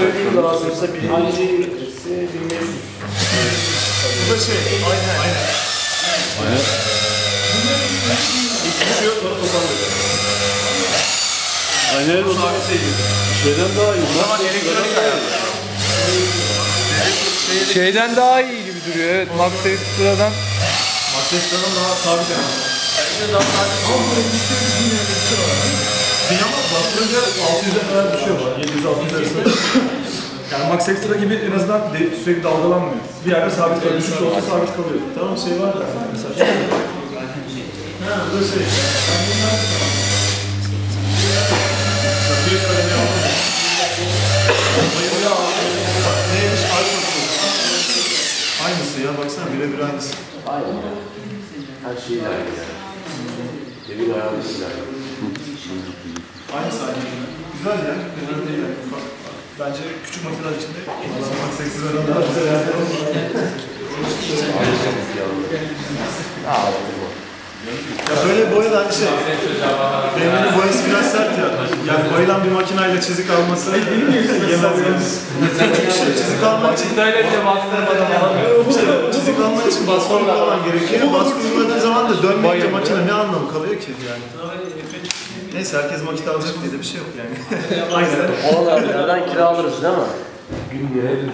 söyleyeyim lazımsa birinci ünitesi 1500. Bu da şey, aynen. Aynen. Aynen. İlk düşüyor sonra toparlıyor. Aynen o değil. şeyden daha iyi. O zaman elektronik ayar. Şeyden daha iyi gibi duruyor evet. Max Extra'dan. Matrix'ten daha sabit ayar. Bin ama bastırınca 600'e kadar düşüyor bu. 700-600 arasında. Yani Max Extra gibi en azından de- sürekli dalgalanmıyor. Bir yerde sabit kalıyor. Düşük olsa sabit kalıyor. Tamam şey var da mesela. Ha bu da şey. Ben bundan... Bir kalemi aldım. Bayılıyor abi. Neymiş? Alfa Aynısı ya baksana birebir aynısı. Aynen. Her şeyi aynı yani. Evin ayarlısıyla aynı. Aynısı aynı. Güzel ya. Güzel değil yani. Bence küçük makineler içinde kullanmak seksizlerden daha güzel. Ya böyle boya da hani şey, BMW'nin boyası biraz sert ya. Yani boyayılan bir makineyle çizik alması yemez yani. Çünkü şey, çizik almak için işte çizik almak için baskı uygulaman gerekiyor. Baskı uyguladığın zaman da dönmeyince makine ne anlamı kalıyor ki yani. Neyse herkes makine alacak diye de bir şey yok yani. Aynen. Oğlan abilerden kiralarız değil mi? Gün.